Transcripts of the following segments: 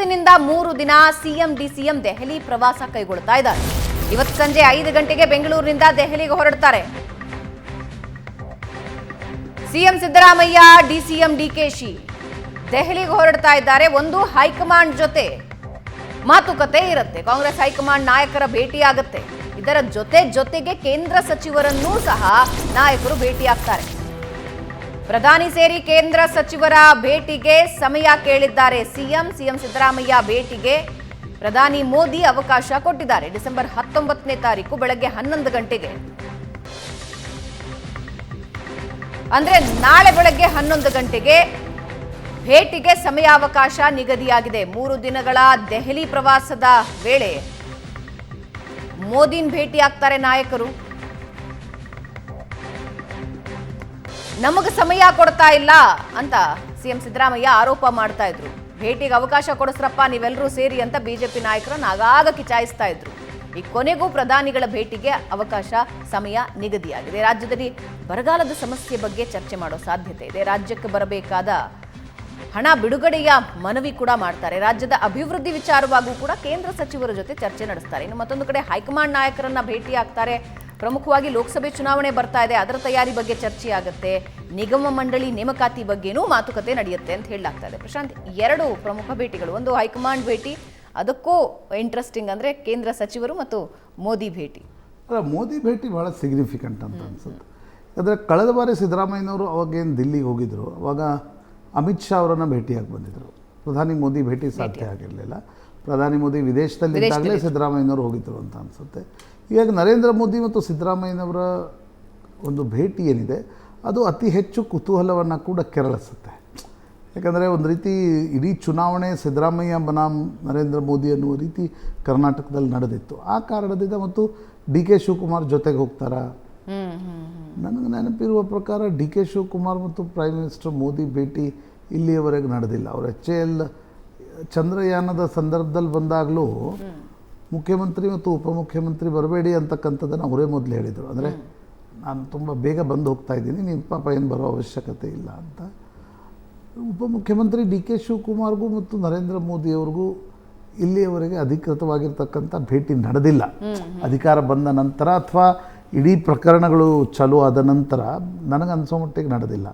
ಇವತ್ತಿನಿಂದ ಮೂರು ದಿನ ಸಿಎಂ ಡಿಸಿಎಂ ದೆಹಲಿ ಪ್ರವಾಸ ಕೈಗೊಳ್ತಾ ಇದ್ದಾರೆ. ಇವತ್ತು ಸಂಜೆ ಐದು ಗಂಟೆಗೆ ಬೆಂಗಳೂರಿನಿಂದ ದೆಹಲಿಗೆ ಹೊರಡ್ತಾರೆ ಸಿಎಂ ಸಿದ್ದರಾಮಯ್ಯ ಡಿಸಿಎಂ ಡಿಕೆಶಿ ದೆಹಲಿಗೆ ಹೊರಡ್ತಾ ಇದ್ದಾರೆ. ಒಂದು ಹೈಕಮಾಂಡ್ ಜೊತೆ ಮಾತುಕತೆ ಇರುತ್ತೆ. ಕಾಂಗ್ರೆಸ್ ಹೈಕಮಾಂಡ್ ನಾಯಕರ ಭೇಟಿ ಆಗುತ್ತೆ ಇದರ ಜೊತೆ ಜೊತೆಗೆ ಕೇಂದ್ರ ಸಚಿವರನ್ನೂ ಸಹ ನಾಯಕರು ಭೇಟಿಯಾಗ್ತಾರೆ. ಪ್ರಧಾನಿ ಸೇರಿ ಕೇಂದ್ರ ಸಚಿವರ ಭೇಟಿಗೆ ಸಮಯ ಕೇಳಿದ್ದಾರೆ. ಸಿಎಂ ಸಿಎಂ ಸಿದ್ದರಾಮಯ್ಯ ಭೇಟಿಗೆ ಪ್ರಧಾನಿ ಮೋದಿ ಅವಕಾಶ ಕೊಟ್ಟಿದ್ದಾರೆ. ಡಿಸೆಂಬರ್ ಹತ್ತೊಂಬತ್ತನೇ ತಾರೀಕು ಬೆಳಗ್ಗೆ ಹನ್ನೊಂದು ಗಂಟೆಗೆ. ಅಂದ್ರೆ ನಾಳೆ ಬೆಳಗ್ಗೆ ಹನ್ನೊಂದು ಗಂಟೆಗೆ ಭೇಟಿಗೆ ಸಮಯಾವಕಾಶ ನಿಗದಿಯಾಗಿದೆ. ಮೂರು ದಿನಗಳ ದೆಹಲಿ ಪ್ರವಾಸದ ವೇಳೆ ಮೋದಿನ್ ಭೇಟಿ ಆಗ್ತಾರೆ ನಾಯಕರು. ನಮಗೆ ಸಮಯ ಕೊಡ್ತಾ ಇಲ್ಲ ಅಂತ ಸಿಎಂ ಸಿದ್ದರಾಮಯ್ಯ ಆರೋಪ ಮಾಡ್ತಾ ಇದ್ರು. ಭೇಟಿಗೆ ಅವಕಾಶ ಕೊಡಿಸ್ರಪ್ಪ ನೀವೆಲ್ಲರೂ ಸೇರಿ ಅಂತ ಬಿಜೆಪಿ ನಾಯಕರನ್ನು ಆಗಾಗ ಕಿಚಾಯಿಸ್ತಾ ಇದ್ರು. ಈ ಕೊನೆಗೂ ಪ್ರಧಾನಿಗಳ ಭೇಟಿಗೆ ಅವಕಾಶ, ಸಮಯ ನಿಗದಿಯಾಗಿದೆ. ರಾಜ್ಯದಲ್ಲಿ ಬರಗಾಲದ ಸಮಸ್ಯೆ ಬಗ್ಗೆ ಚರ್ಚೆ ಮಾಡೋ ಸಾಧ್ಯತೆ ಇದೆ. ರಾಜ್ಯಕ್ಕೆ ಬರಬೇಕಾದ ಹಣ ಬಿಡುಗಡೆಯ ಮನವಿ ಕೂಡ ಮಾಡ್ತಾರೆ. ರಾಜ್ಯದ ಅಭಿವೃದ್ಧಿ ವಿಚಾರವಾಗೂ ಕೂಡ ಕೇಂದ್ರ ಸಚಿವರ ಜೊತೆ ಚರ್ಚೆ ನಡೆಸ್ತಾರೆ. ಇನ್ನು ಮತ್ತೊಂದು ಕಡೆ ಹೈಕಮಾಂಡ್ ನಾಯಕರನ್ನ ಭೇಟಿ ಆಗ್ತಾರೆ ಪ್ರಮುಖವಾಗಿ ಲೋಕಸಭೆ ಚುನಾವಣೆ ಬರ್ತಾ ಇದೆ. ಅದರ ತಯಾರಿ ಬಗ್ಗೆ ಚರ್ಚೆ ಆಗುತ್ತೆ ನಿಗಮ ಮಂಡಳಿ ನೇಮಕಾತಿ ಬಗ್ಗೆನೂ ಮಾತುಕತೆ ನಡೆಯುತ್ತೆ ಅಂತ ಹೇಳಲಾಗ್ತಾ ಇದೆ. ಪ್ರಶಾಂತ್ ಎರಡು ಪ್ರಮುಖ ಭೇಟಿಗಳು. ಒಂದು ಹೈಕಮಾಂಡ್ ಭೇಟಿ ಅದಕ್ಕೂ ಇಂಟ್ರೆಸ್ಟಿಂಗ್ ಅಂದ್ರೆ ಕೇಂದ್ರ ಸಚಿವರು ಮತ್ತು ಮೋದಿ ಭೇಟಿ. ಅಲ್ಲ ಮೋದಿ ಭೇಟಿ ಭಾಳ ಸಿಗ್ನಿಫಿಕೆಂಟ್ ಅಂತ ಅನ್ಸುತ್ತೆ. ಯಾಕಂದರೆ ಕಳೆದ ಬಾರಿ ಸಿದ್ದರಾಮಯ್ಯನವರು ಅವಾಗೇನು ದಿಲ್ಲಿಗೆ ಹೋಗಿದ್ರು ಅವಾಗ ಅಮಿತ್ ಶಾ ಅವರನ್ನು ಭೇಟಿಯಾಗಿ ಬಂದಿದ್ದರು ಪ್ರಧಾನಿ ಮೋದಿ ಭೇಟಿ ಸಾಧ್ಯ ಆಗಿರಲಿಲ್ಲ. ಪ್ರಧಾನಿ ಮೋದಿ ವಿದೇಶದಲ್ಲಿ ಇದ್ದಾಗಲೇ ಸಿದ್ದರಾಮಯ್ಯನವರು ಹೋಗಿದ್ದರು ಅಂತ ಅನಿಸುತ್ತೆ. ಹೀಗಾಗಿ ನರೇಂದ್ರ ಮೋದಿ ಮತ್ತು ಸಿದ್ದರಾಮಯ್ಯನವರ ಒಂದು ಭೇಟಿ ಏನಿದೆ ಅದು ಅತಿ ಹೆಚ್ಚು ಕುತೂಹಲವನ್ನು ಕೂಡ ಕೆರಳಿಸುತ್ತೆ. ಯಾಕಂದರೆ ಒಂದು ರೀತಿ ಇಡೀ ಚುನಾವಣೆ ಸಿದ್ದರಾಮಯ್ಯ ಬನಾಮ್ ನರೇಂದ್ರ ಮೋದಿ ಅನ್ನುವ ರೀತಿ ಕರ್ನಾಟಕದಲ್ಲಿ ನಡೆದಿತ್ತು. ಆ ಕಾರಣದಿಂದ ಮತ್ತು ಡಿ ಕೆ ಶಿವಕುಮಾರ್ ಜೊತೆಗೆ ಹೋಗ್ತಾರಾ? ನನಗೆ ನೆನಪಿರುವ ಪ್ರಕಾರ ಡಿ ಕೆ ಶಿವಕುಮಾರ್ ಮತ್ತು ಪ್ರೈಮ್ ಮಿನಿಸ್ಟರ್ ಮೋದಿ ಭೇಟಿ ಇಲ್ಲಿಯವರೆಗೆ ನಡೆದಿಲ್ಲ. ಅವರು ಎಚ್ ಎ ಎಲ್ ಚಂದ್ರಯಾನದ ಸಂದರ್ಭದಲ್ಲಿ ಬಂದಾಗಲೂ ಮುಖ್ಯಮಂತ್ರಿ ಮತ್ತು ಉಪಮುಖ್ಯಮಂತ್ರಿ ಬರಬೇಡಿ ಅಂತಕ್ಕಂಥದ್ದನ್ನು ಅವರೇ ಮೊದಲು ಹೇಳಿದರು. ಅಂದರೆ ನಾನು ತುಂಬ ಬೇಗ ಬಂದು ಹೋಗ್ತಾ ಇದ್ದೀನಿ ನೀವು ಪಾಪ ಏನು ಬರೋ ಅವಶ್ಯಕತೆ ಇಲ್ಲ ಅಂತ. ಉಪಮುಖ್ಯಮಂತ್ರಿ ಡಿ ಕೆ ಶಿವಕುಮಾರ್ಗೂ ಮತ್ತು ನರೇಂದ್ರ ಮೋದಿಯವ್ರಿಗೂ ಇಲ್ಲಿಯವರೆಗೆ ಅಧಿಕೃತವಾಗಿರ್ತಕ್ಕಂಥ ಭೇಟಿ ನಡೆದಿಲ್ಲ. ಅಧಿಕಾರ ಬಂದ ನಂತರ ಅಥವಾ ಇಡೀ ಪ್ರಕರಣಗಳು ಚಾಲೂ ಆದ ನಂತರ ನನಗೆ ಅನಿಸೋ ಮಟ್ಟಿಗೆ ನಡೆದಿಲ್ಲ.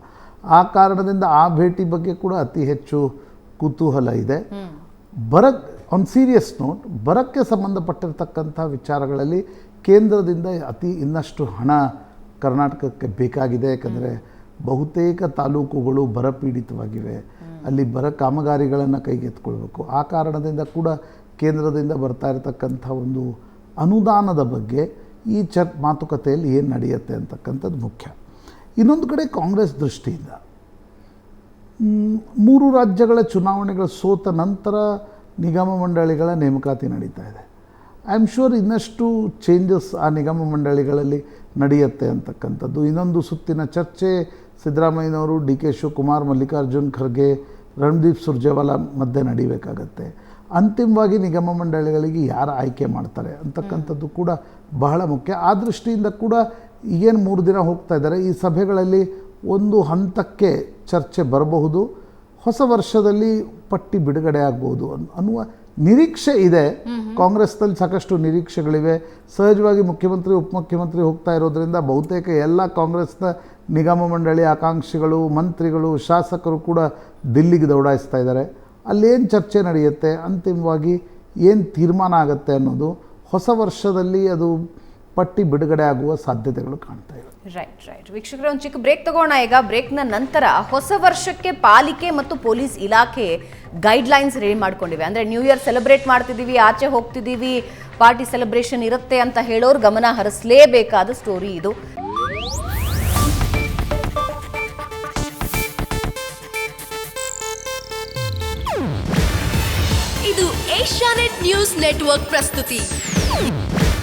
ಆ ಕಾರಣದಿಂದ ಆ ಭೇಟಿ ಬಗ್ಗೆ ಕೂಡ ಅತಿ ಹೆಚ್ಚು ಕುತೂಹಲ ಇದೆ. ಬರಕ್ ಆನ್ ಸೀರಿಯಸ್ ನೋಟ್ ಬರಕ್ಕೆ ಸಂಬಂಧಪಟ್ಟಿರತಕ್ಕಂಥ ವಿಚಾರಗಳಲ್ಲಿ ಕೇಂದ್ರದಿಂದ ಅತಿ ಇನ್ನಷ್ಟು ಹಣ ಕರ್ನಾಟಕಕ್ಕೆ ಬೇಕಾಗಿದೆ. ಯಾಕಂದರೆ ಬಹುತೇಕ ತಾಲೂಕುಗಳು ಬರಪೀಡಿತವಾಗಿವೆ. ಅಲ್ಲಿ ಬರ ಕಾಮಗಾರಿಗಳನ್ನು ಕೈಗೆತ್ಕೊಳ್ಬೇಕು ಆ ಕಾರಣದಿಂದ ಕೂಡ ಕೇಂದ್ರದಿಂದ ಬರ್ತಾ ಇರತಕ್ಕಂಥ ಒಂದು ಅನುದಾನದ ಬಗ್ಗೆ ಈ ಚರ್ ಮಾತುಕತೆಯಲ್ಲಿ ಏನು ನಡೆಯುತ್ತೆ ಅಂತಕ್ಕಂಥದ್ದು ಮುಖ್ಯ. ಇನ್ನೊಂದು ಕಡೆ ಕಾಂಗ್ರೆಸ್ ದೃಷ್ಟಿಯಿಂದ ಮೂರು ರಾಜ್ಯಗಳ ಚುನಾವಣೆಗಳು ಸೋತ ನಂತರ ನಿಗಮ ಮಂಡಳಿಗಳ ನೇಮಕಾತಿ ನಡೀತಾ ಇದೆ. ಐ ಆಮ್ ಶೂರ್ ಇನ್ನಷ್ಟು ಚೇಂಜಸ್ ಆ ನಿಗಮ ಮಂಡಳಿಗಳಲ್ಲಿ ನಡೆಯುತ್ತೆ ಅಂತಕ್ಕಂಥದ್ದು. ಇನ್ನೊಂದು ಸುತ್ತಿನ ಚರ್ಚೆ, ಸಿದ್ದರಾಮಯ್ಯನವರು, ಡಿ ಕೆ ಶಿವಕುಮಾರ್, ಮಲ್ಲಿಕಾರ್ಜುನ್ ಖರ್ಗೆ, ರಣದೀಪ್ ಸುರ್ಜೇವಾಲಾ ಮಧ್ಯೆ ನಡಿಬೇಕಾಗತ್ತೆ. ಅಂತಿಮವಾಗಿ ನಿಗಮ ಮಂಡಳಿಗಳಿಗೆ ಯಾರು ಆಯ್ಕೆ ಮಾಡ್ತಾರೆ ಅಂತಕ್ಕಂಥದ್ದು ಕೂಡ ಬಹಳ ಮುಖ್ಯ. ಆ ದೃಷ್ಟಿಯಿಂದ ಕೂಡ ಏನು ಮೂರು ದಿನ ಹೋಗ್ತಾ ಇದ್ದಾರೆ, ಈ ಸಭೆಗಳಲ್ಲಿ ಒಂದು ಹಂತಕ್ಕೆ ಚರ್ಚೆ ಬರಬಹುದು. ಹೊಸ ವರ್ಷದಲ್ಲಿ ಪಟ್ಟಿ ಬಿಡುಗಡೆ ಆಗ್ಬೋದು ಅನ್- ಅನ್ನುವ ನಿರೀಕ್ಷೆ ಇದೆ. ಕಾಂಗ್ರೆಸ್ನಲ್ಲಿ ಸಾಕಷ್ಟು ನಿರೀಕ್ಷೆಗಳಿವೆ. ಸಹಜವಾಗಿ ಮುಖ್ಯಮಂತ್ರಿ, ಉಪಮುಖ್ಯಮಂತ್ರಿ ಹೋಗ್ತಾ ಇರೋದ್ರಿಂದ ಬಹುತೇಕ ಎಲ್ಲ ಕಾಂಗ್ರೆಸ್ನ ನಿಗಮ ಮಂಡಳಿ ಆಕಾಂಕ್ಷಿಗಳು, ಮಂತ್ರಿಗಳು, ಶಾಸಕರು ಕೂಡ ದಿಲ್ಲಿಗೆ ದೌಡಾಯಿಸ್ತಾ ಇದ್ದಾರೆ. ಅಲ್ಲೇನು ಚರ್ಚೆ ನಡೆಯುತ್ತೆ? ಅಂತಿಮವಾಗಿ ಏನು ತೀರ್ಮಾನ ಆಗುತ್ತೆ ಅನ್ನೋದು. ಹೊಸ ವರ್ಷದಲ್ಲಿ ಅದು ಪಟ್ಟಿ ಬಿಡುಗಡೆ ಆಗುವ ಸಾಧ್ಯತೆಗಳು ಕಾಣ್ತಾ ಇವೆ. ರೈಟ್ ರೈಟ್ ವೀಕ್ಷಕರ ಒಂದು ಚಿಕ್ಕ ಬ್ರೇಕ್ ತಗೋಣ. ಈಗ ಬ್ರೇಕ್ನ ನಂತರ ಹೊಸ ವರ್ಷಕ್ಕೆ ಪಾಲಿಕೆ ಮತ್ತು ಪೊಲೀಸ್ ಇಲಾಖೆ ಗೈಡ್ ಲೈನ್ಸ್ ರೆಡಿ ಮಾಡ್ಕೊಂಡಿವೆ. ಅಂದ್ರೆ ನ್ಯೂ ಇಯರ್ ಸೆಲೆಬ್ರೇಟ್ ಮಾಡ್ತಿದ್ದೀವಿ ಆಚೆ ಹೋಗ್ತಿದ್ದೀವಿ ಪಾರ್ಟಿ ಸೆಲೆಬ್ರೇಷನ್ ಇರುತ್ತೆ ಅಂತ ಹೇಳೋರು ಗಮನ ಹರಿಸಲೇಬೇಕಾದ ಸ್ಟೋರಿ ಇದು. ಇದು ಏಷ್ಯಾನೆಟ್ ನ್ಯೂಸ್ ನೆಟ್ವರ್ಕ್ ಪ್ರಸ್ತುತಿ.